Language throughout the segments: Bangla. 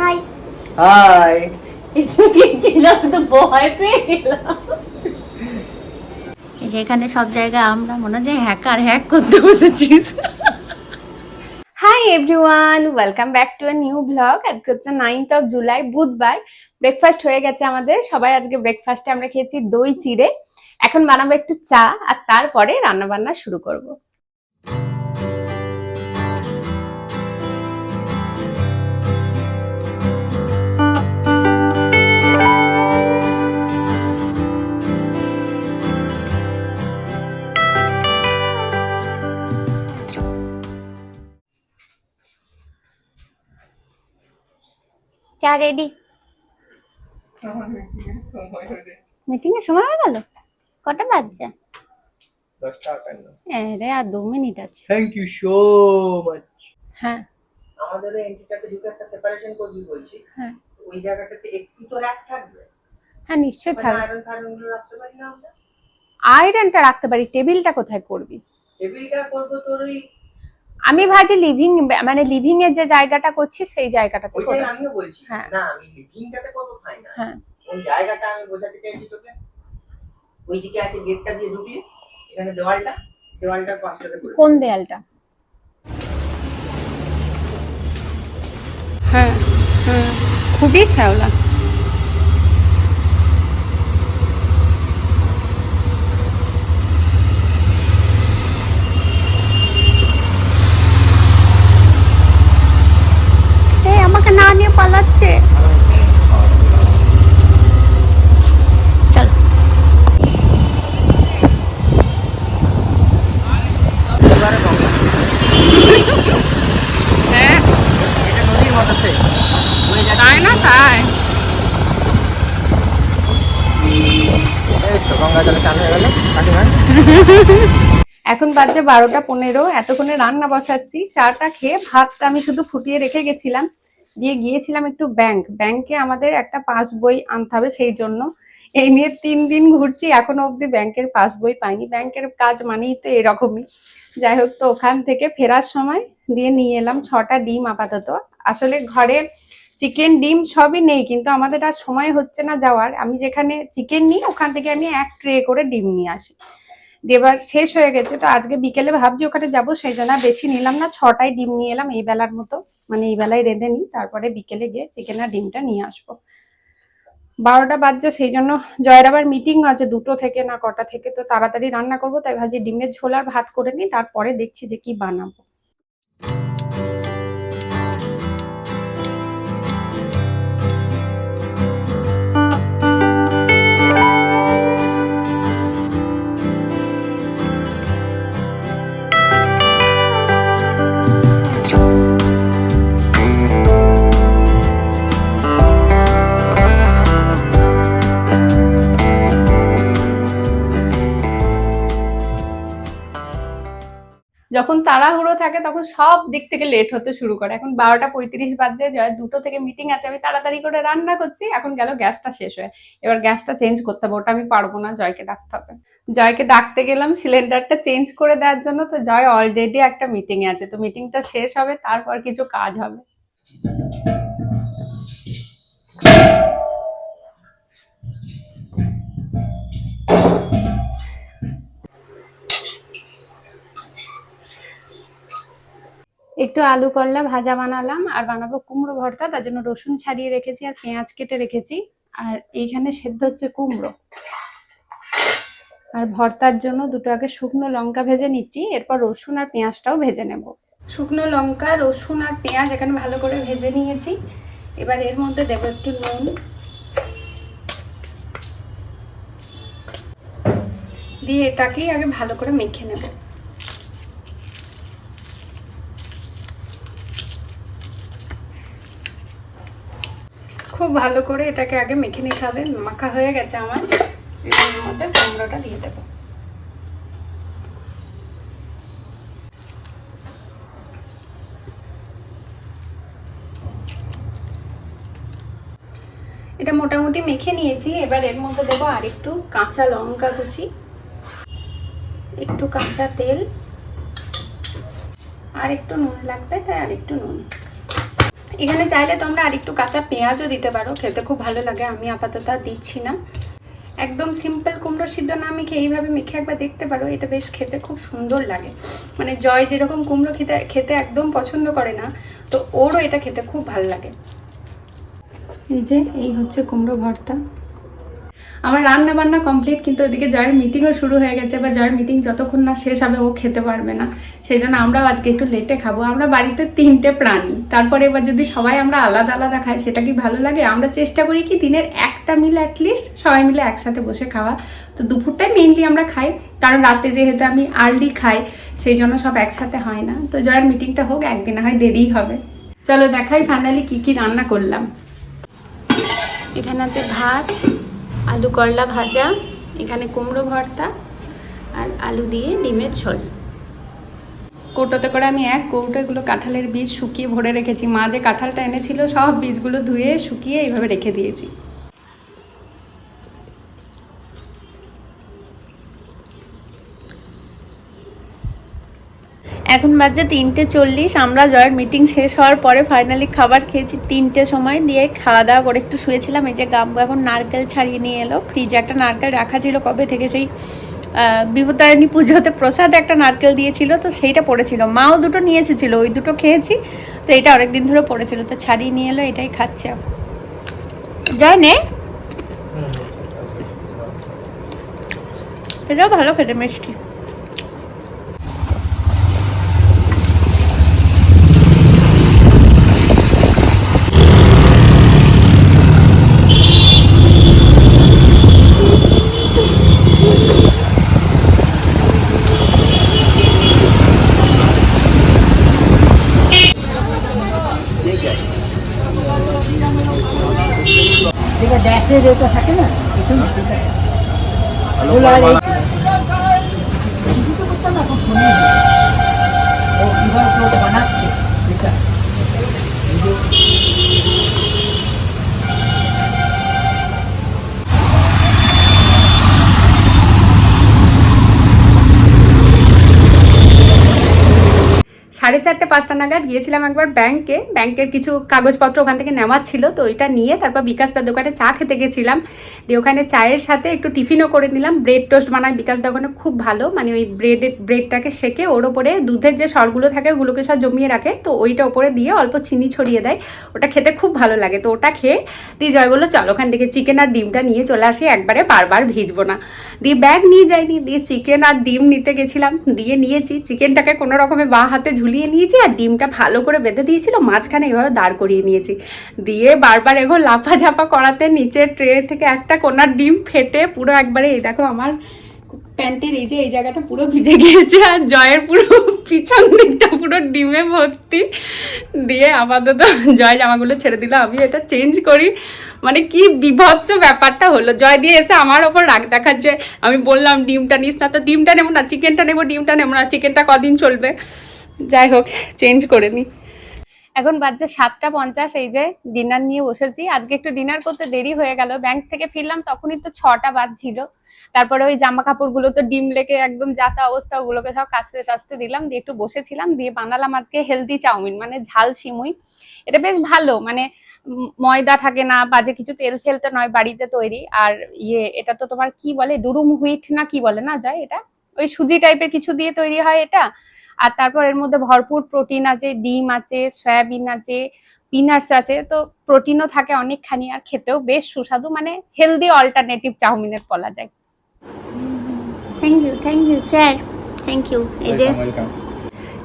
হাই এখানে সব জায়গায় আমরা মনে হয় যে হ্যাকার হ্যাক করতে বসেছিস hi everyone welcome back to a new blog আজকে হচ্ছে নাইনথ অফ জুলাই বুধবার। ব্রেকফাস্ট হয়ে গেছে আমাদের। সবাই আজকে ব্রেকফাস্টে আমরা খেয়েছি দই চিড়ে। এখন বানাবো একটু চা আর তারপরে রান্না বান্না শুরু করব। চা রেডি মিটিং এর সময় হয়ে গেল? কটা বাজছে? রে আর দু মিনিট আছে। থ্যাংক ইউ সো মাচ হ্যাঁ। আমাদের এন্ট্রিটাতে ঢুকে একটা সেপারেশন করবি বলছিস হ্যাঁ। ওই জায়গাটাতে একটু তো র্যাক থাকবে। হ্যাঁ নিশ্চয়ই থাকবে। আয়রন ফায়রন রাখতে পারি না আমরা? আয়রনটা রাখতে পারি টেবিলটা কোথায় করবি? টেবিলটা করব তোর ওই আমি ভাবছি লিভিং মানে লিভিং এর যে জায়গাটা করছি সেই জায়গাটাতে আমিও বলছি। হ্যাঁ। না আমি লিভিংটাতে করব ফাইনাল হ্যাঁ। ওই জায়গাটা আমি বোঝাতে চাইছি তোকে। ওইদিকে আছে গেটটা দিয়ে ঢুকলি এখানে দেওয়ালটা দেওয়ালটার পাশটাতে কোন দেয়ালটা হ্যাঁ হ্যাঁ। খুবই শ্যাওলা এই আমাকে না নিয়ে পালাচ্ছে চলো এবারে গঙ্গা হ্যাঁ এটা নদীর মতো সেই ওই জায়গা তাই না তাই এই তো এখন বাজে বারোটা পনেরো, এতক্ষণে রান্না বসাচ্ছি। চাটা খেয়ে ভাতটা আমি শুধু ফুটিয়ে রেখে গেছিলাম। দিয়ে গিয়েছিলাম একটু ব্যাংক। ব্যাংকে আমাদের একটা পাস বই আনতে হবে সেই জন্য। এই নিয়ে তিন দিন ঘুরছি, এখনও অবধি ব্যাংকের পাস বই পাইনি। ব্যাংকের কাজ মানেই তো এরকমই। যাই হোক, তো ওখান থেকে ফেরার সময় দিয়ে নিয়ে এলাম ছটা ডিম আপাতত। আসলে ঘরে চিকেন ডিম সবই নেই, কিন্তু আমাদের আর সময় হচ্ছে না যাওয়ার। আমি যেখানে চিকেন নিই, ওখান থেকে আমি এক ট্রে করে ডিম নিয়ে আসি। এবার শেষ হয়ে গেছে, তো আজকে বিকেলে ভাবছি ওখানে যাব, সেই জন্য বেশি নিলাম না, ছটায় ডিম নিয়ে এলাম, এই বেলার মতো। মানে এই বেলায় রেঁধে নিই, তারপরে বিকেলে গিয়ে চিকেন আর ডিমটা নিয়ে আসব। বারোটা বাজছে, সেই জন্য জয়ের আবার মিটিং আছে দুটো থেকে না কটা থেকে, তো তাড়াতাড়ি রান্না করব, তাই ভাবছি ডিমের ঝোল আর ভাত করে নিই, তারপরে দেখছি যে কি বানাবো। যখন তাড়াহুড়ো থাকে তখন সব দিক থেকে লেট হতে শুরু করে। এখন বারোটা পঁয়ত্রিশ বাজে জয়, দুটো থেকে মিটিং আছে। আমি তাড়াতাড়ি করে রান্না করছি, এখন গেল গ্যাসটা শেষ হয়ে। এবার গ্যাসটা চেঞ্জ করতে হবে, ওটা আমি পারব না, জয়কে ডাকতে হবে। জয়কে ডাকতে গেলাম সিলিন্ডারটা চেঞ্জ করে দেওয়ার জন্য। তো জয় অলরেডি একটা মিটিং এ আছে, তো মিটিংটা শেষ হবে, তারপর কিছু কাজ হবে। একটু আলু করলা ভাজা বানালাম, আর বানাবো কুমড়ো ভর্তা। তার জন্য রসুন ছাড়িয়ে রেখেছি আর পেঁয়াজ কেটে রেখেছি। আর এইখানে সেদ্ধ হচ্ছে কুমড়ো। আর ভর্তার জন্য দুটো আগে শুকনো লঙ্কা ভেজে নিচ্ছি, এরপর রসুন আর পেঁয়াজটাও ভেজে নেব। শুকনো লঙ্কা, রসুন আর পেঁয়াজ এখানে ভালো করে ভেজে নিয়েছি। এবার এর মধ্যে দেবো একটু নুন। দিয়ে এটাকেই আগে ভালো করে মেখে নেব। খুব ভালো করে এটাকে আগে মেখে নিতে হবে। মাখা হয়ে গেছে আমার। এর মধ্যে কুমড়োটা দিয়ে দেবো। এটা মোটামুটি মেখে নিয়েছি। এবার এর মধ্যে দেবো আর একটু কাঁচা লঙ্কা কুচি, একটু কাঁচা তেল আর একটু নুন লাগবে তাই আর একটু নুন। এখানে চাইলে তোমরা আরেকটু কাঁচা পেঁয়াজও দিতে পারো, খেতে খুব ভালো লাগে, আমি আপাতত আর দিচ্ছি না। একদম সিম্পল কুমড়ো সিদ্ধ না মেখে এইভাবে মেখে একবার দেখতে পারো, এটা বেশ খেতে খুব সুন্দর লাগে। মানে জয় যেরকম কুমড়ো খেতে খেতে একদম পছন্দ করে না, তো ওরও এটা খেতে খুব ভালো লাগে। এই যে, এই হচ্ছে কুমড়ো ভর্তা। আমার রান্না বান্না কমপ্লিট কিন্তু ওদিকে জয়ের মিটিংও শুরু হয়ে গেছে, বা জয়ের মিটিং যতক্ষণ না শেষ হবে, ও খেতে পারবে না। সেই জন্য আমরাও আজকে একটু লেটে খাব। আমরা বাড়িতে তিনটে প্রাণী। তারপরে এবার যদি সবাই আমরা আলাদা আলাদা খাই, সেটা কি ভালো লাগে? আমরা চেষ্টা করি কি দিনের একটা মিল অ্যাটলিস্ট সবাই মিলে একসাথে বসে খাওয়া। তো দুপুরটাই মেনলি আমরা খাই, কারণ রাতে যেহেতু আমি আর্লি খাই, সেই জন্য সব একসাথে হয় না। তো জয়ের মিটিংটা হোক, একদিনে হয় দেরিই হবে। চলো দেখাই ফাইনালি কি কি রান্না করলাম। এখানে আছে ভাত আলু করলা ভাজা, এখানে কুমড়ো ভর্তা আর আলু দিয়ে ডিমের ঝোল। কৌটোতে করে আমি এক কৌটো এগুলো কাঁঠালের বীজ শুকিয়ে ভরে রেখেছি। মা যে কাঁঠালটা এনেছিল, সব বীজগুলো ধুয়ে শুকিয়ে এইভাবে রেখে দিয়েছি। এখন বাজে তিনটে চল্লিশ আমরা জয়ের মিটিং শেষ হওয়ার পরে ফাইনালি খাবার খেয়েছি তিনটে সময় দিয়ে খাওয়া দাওয়া করে একটু শুয়েছিলাম এই যে গাম্বু এখন নারকেল ছাড়িয়ে নিয়ে এলো। ফ্রিজে একটা নারকেল রাখা ছিল কবে থেকে সেই আহ, পুজোতে প্রসাদ একটা নারকেল দিয়েছিল তো সেইটা পড়েছিল। মাও দুটো নিয়ে এসেছিল ওই দুটো খেয়েছি তো এটা অনেকদিন ধরে পড়েছিল তো ছাড়িয়ে নিয়ে এলো এটাই খাচ্ছে। জয় নে। এটাও ভালো খেতে মিষ্টি। যেটা থাকে না করতাম এখন ফোনে ও কীভাবে বানাচ্ছে। এটা সাড়ে চারটে, পাঁচটা নাগাদ গিয়েছিলাম একবার ব্যাংকে। ব্যাংকের কিছু কাগজপত্র ওখান থেকে নেওয়ার ছিল, তো ওইটা নিয়ে তারপর বিকাশদার দোকানে চা খেতে গেছিলাম। দিয়ে ওখানে চায়ের সাথে একটু টিফিনও করে নিলাম। ব্রেড টোস্ট বানায় বিকাশদা ওখানে খুব ভালো মানে ওই ব্রেডের ব্রেডটাকে সেকে ওর ওপরে দুধের যে সরগুলো থাকে ওগুলোকে সব জমিয়ে রাখে, তো ওইটা ওপরে দিয়ে অল্প চিনি ছড়িয়ে দেয়। ওটা খেতে খুব ভালো লাগে, তো ওটা খেয়ে দিয়ে জয় বলল, চল ওখান থেকে চিকেন আর ডিমটা নিয়ে চলে আসি, একবারে বারবার ভিজবো না। দিয়ে ব্যাগ নিয়ে যাইনি, দিয়ে চিকেন আর ডিম নিতে গেছিলাম। দিয়ে নিয়েছি, চিকেনটাকে কোনো রকমে বা হাতে ঝুলিয়ে নিয়েছি আর ডিমটা ভালো করে বেঁধে দিয়েছিল, মাঝখানে এভাবে দাঁড় করিয়ে নিয়েছি। দিয়ে বারবার এগো লাফা ঝাপা করাতে নিচের ট্রে থেকে একটা কোনার ডিম ফেটে পুরো একবারে এই দেখো আমার প্যান্টের এই যে এই জায়গাটা পুরো ভিজে গিয়েছে আর জয়ের পুরো পিছন দিকটা পুরো ডিমে ভর্তি। দিয়ে আপাতত জয় জামাগুলো ছেড়ে দিল, আমি এটা চেঞ্জ করি। মানে কি বিভৎস ব্যাপারটা হলো। জয় দিয়ে এসে আমার ওপর রাগ দেখার যে আমি বললাম, ডিমটা নিস না তো, ডিমটা নেব না, চিকেনটা নেব, ডিমটা নেব না, চিকেনটা কদিন চলবে? যাই হোক চেঞ্জ করে নি। এখন বাজছে সাতটা পঞ্চাশ, এই যে ডিনার নিয়ে বসেছি। আজকে একটু ডিনার করতে দেরি হয়ে গেল। ব্যাংক থেকে ফিরলাম তখনই তো ছটা বাজছিল। তারপরে ওই জামা কাপড়গুলো তো ডিম লেগে একদম যাতা অবস্থা, ওগুলোকে সব কাচতে টাচতে দিলাম, দিয়ে একটু বসেছিলাম, দিয়ে বানালাম আজকে হেলদি চাউমিন মানে ঝাল সিমুই। এটা বেশ ভালো মানে ময়দা থাকে না, বাজে কিছু তেল ফেলতে নয় বাড়িতে তৈরি। আর ইয়ে এটা তো তোমার কি বলে ডুরুম হুইট না কি বলে না যায় এটা? ওই সুজি টাইপের কিছু দিয়ে তৈরি হয় এটা। আর তারপর এর মধ্যে ভরপুর প্রোটিন আছে ডিম আছে সয়াবিন আছে পিনাটস আছে তো প্রোটিনও থাকে অনেকখানি আর খেতেও বেশ সুস্বাদু মানে হেলদি অল্টারনেটিভ চাউমিনের বলা যায়। Thank you thank you sir thank you এই যে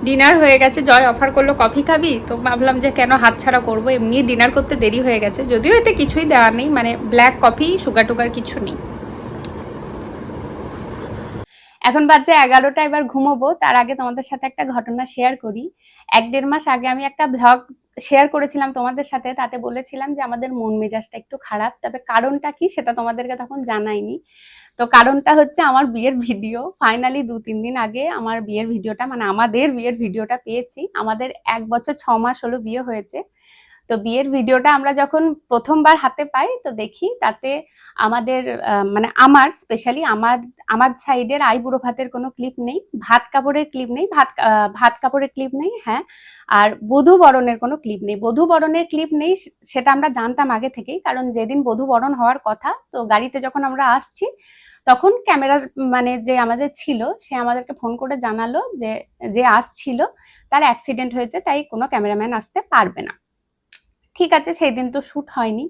ডিনার হয়ে গেছে জয় অফার করল কফি খাবি? তো ভাবলাম যে কেন হাতছাড়া করব এমনি ডিনার করতে দেরি হয়ে গেছে যদিও এতে কিছুই দেওয়া নেই মানে ব্ল্যাক কফি সুগার টুগার কিছু নেই। এখন বাজছে এগারোটা, এবার ঘুমোবো। তার আগে তোমাদের সাথে একটা ঘটনা শেয়ার করি। এক দেড় মাস আগে আমি একটা ব্লগ শেয়ার করেছিলাম তোমাদের সাথে। তাতে বলেছিলাম যে আমাদের মন মেজাজটা একটু খারাপ। তবে কারণটা কি সেটা তোমাদেরকে তখন জানাইনি। তো কারণটা হচ্ছে আমার বিয়ের ভিডিও ফাইনালি দু, তিন দিন আগে আমার বিয়ের ভিডিওটা মানে আমাদের বিয়ের ভিডিওটা পেয়েছি। আমাদের এক বছর ছ মাস হলো বিয়ে হয়েছে। তো বিয়ের ভিডিওটা আমরা যখন প্রথমবার হাতে পাই, তো দেখি তাতে আমাদের মানে আমার স্পেশালি আমার আমার সাইডের আইবুড়ো ভাতের কোনো ক্লিপ নেই, ভাত কাপড়ের ক্লিপ নেই, ভাত ভাত কাপড়ের ক্লিপ নেই হ্যাঁ আর বধূ বরণের কোনো ক্লিপ নেই। বধূ বরণের ক্লিপ নেই সেটা আমরা জানতাম আগে থেকেই, কারণ যেদিন বধূ বরণ হওয়ার কথা, তো গাড়িতে যখন আমরা আসছি, তখন ক্যামেরার মানে যে আমাদের ছিল, সে আমাদেরকে ফোন করে জানালো যে যে আসছিল, তার অ্যাক্সিডেন্ট হয়েছে, তাই কোনো ক্যামেরাম্যান আসতে পারবে না। ঠিক আছে সেই দিন তো শ্যুট হয়নি।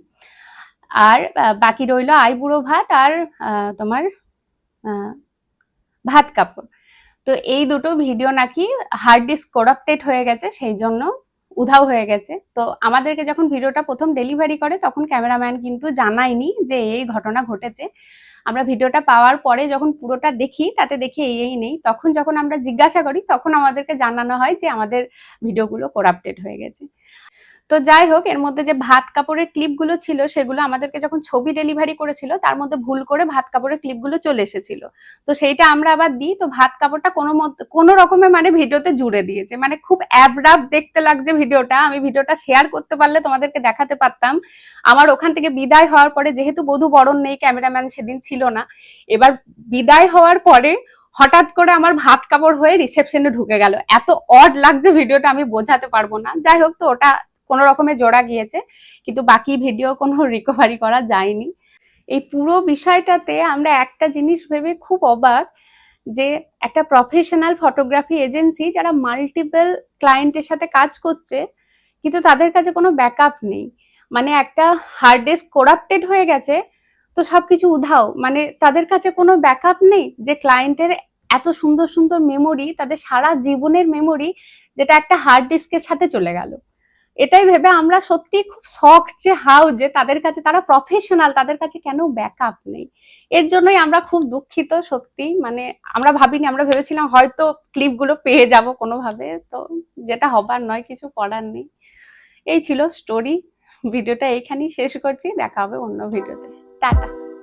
আর বাকি রইল আইবুড়ো ভাত আর তোমার ভাত কাপড়। তো এই দুটো ভিডিও নাকি হার্ড ডিস্ক করাপ্টেড হয়ে গেছে, সেই জন্য উধাও হয়ে গেছে। তো আমাদেরকে যখন ভিডিওটা প্রথম ডেলিভারি করে, তখন ক্যামেরাম্যান কিন্তু জানায়নি যে এই ঘটনা ঘটেছে। আমরা ভিডিওটা পাওয়ার পরে যখন পুরোটা দেখি, তাতে দেখি এই এই নেই। তখন যখন আমরা জিজ্ঞাসা করি, তখন আমাদেরকে জানানো হয় যে আমাদের ভিডিওগুলো করাপ্টেড হয়ে গেছে। তো যাই হোক, এর মধ্যে যে ভাত কাপড়ের ক্লিপগুলো ছিল, সেগুলো আমাদেরকে যখন ছবি ডেলিভারি করেছিল, তার মধ্যে ভুল করে ভাত কাপড়ের ক্লিপগুলো চলে এসেছিল। তো সেইটা আমরা আবার দিই, তো ভাত কাপড়টা কোনো কোনো রকমে মানে ভিডিওতে জুড়ে দিয়েছে। মানে খুব অ্যাবরাপ দেখতে লাগছে ভিডিওটা। আমি ভিডিওটা শেয়ার করতে পারলে তোমাদেরকে দেখাতে পারতাম। আমার ওখান থেকে বিদায় হওয়ার পরে, যেহেতু বধূ বরণ নেই ক্যামেরাম্যান সেদিন ছিল না। এবার বিদায় হওয়ার পরে, হঠাৎ করে আমার ভাত কাপড় হয়ে রিসেপশনে ঢুকে গেল। এত অড লাগছে ভিডিওটা, আমি বোঝাতে পারব না। যাই হোক, তো ওটা কোনো রকমে জোড়া গিয়েছে, কিন্তু বাকি ভিডিও কোনো রিকভারি করা যায়নি। এই পুরো বিষয়টাতে আমরা একটা জিনিস ভেবে খুব অবাক যে একটা প্রফেশনাল ফটোগ্রাফি এজেন্সি যারা মাল্টিপল ক্লায়েন্টের সাথে কাজ করছে, কিন্তু তাদের কাছে কোনো ব্যাকআপ নেই। মানে একটা হার্ড ডিস্ক করাপ্টেড হয়ে গেছে, তো সবকিছু উধাও। মানে তাদের কাছে কোনো ব্যাকআপ নেই যে ক্লায়েন্টের এত সুন্দর সুন্দর মেমোরি তাদের সারা জীবনের মেমোরি যেটা একটা হার্ড ডিস্কের সাথে চলে গেল। এটাই ভেবে আমরা সত্যি খুব শখ যে হাউ যে তাদের কাছে, তারা প্রফেশনাল তাদের কাছে কেন ব্যাকআপ নেই? এর জন্যই আমরা খুব দুঃখিত সত্যি মানে আমরা ভাবিনি, আমরা ভেবেছিলাম হয়তো ক্লিপগুলো পেয়ে যাব কোনোভাবে। তো যেটা হবার নয়, কিছু করার নেই। এই ছিল স্টোরি ভিডিওটা এইখানেই শেষ করছি। দেখা হবে অন্য ভিডিওতে। টাটা।